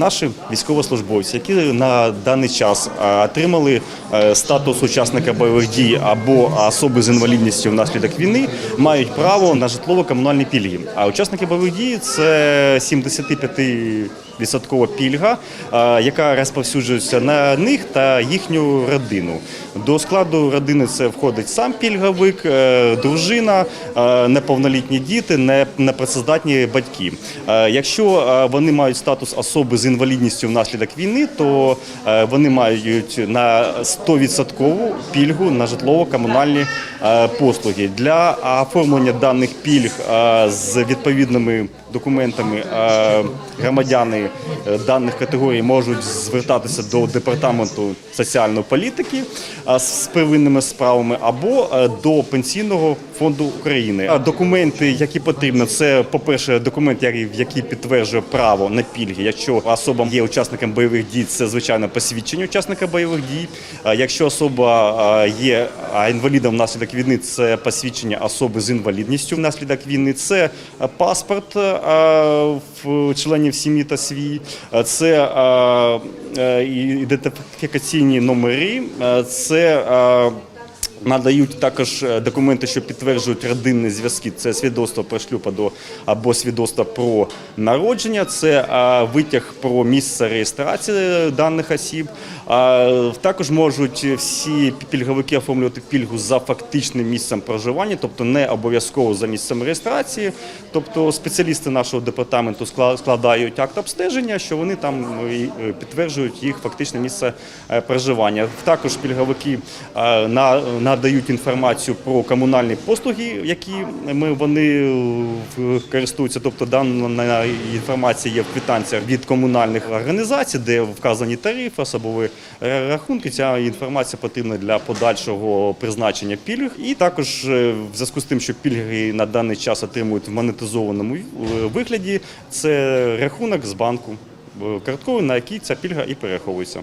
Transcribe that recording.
Наші військовослужбовці, які на даний час е, отримали е, статус учасника бойових дій або особи з інвалідністю внаслідок війни, мають право на житлово-комунальні пільги. А учасники бойових дій це 75% пільга, е, яка розповсюджується на них та їхню родину. До складу родини це входить сам пільговик, е, дружина, е, неповнолітні діти, непрацездатні батьки. Якщо вони мають статус особи з інвалідністю внаслідок війни, то вони мають на 100% пільгу на житлово-комунальні послуги. Для оформлення даних пільг з відповідними документами громадяни е, даних категорій можуть звертатися до департаменту соціальної політики з первинними справами або е, до пенсійного фонду України. Документи, які потрібні, це по-перше, документ, який- підтверджує право на пільги. Якщо особа є учасником бойових дій, це звичайно посвідчення учасника бойових дій. Якщо особа є інвалідом внаслідок війни, це посвідчення особи з інвалідністю внаслідок війни. Це е, паспорт членів сім'ї та свій, е, це е, е, ідентифікаційні номери, це Надають також е, документи, що підтверджують родинні зв'язки. Це свідоцтво про шлюб або- свідоцтво про народження, це витяг про місце реєстрації даних осіб. Також можуть всі пільговики оформлювати пільгу за фактичним місцем проживання, тобто не обов'язково за місцем реєстрації. Тобто спеціалісти нашого департаменту складають акт обстеження, що вони там е, підтверджують їх фактичне місце е, проживання. Також пільговики на- надають інформацію про комунальні послуги, які ми вони е, користуються. Тобто дана інформація є в квитанціях від комунальних організацій, де вказані тарифи, особові рахунки. Ця інформація потрібна для подальшого призначення пільг. І також е, в зв'язку з тим, що пільги на даний час отримують в монетизованому вигляді, це рахунок з банку е, картковий, на який ця пільга і перераховується.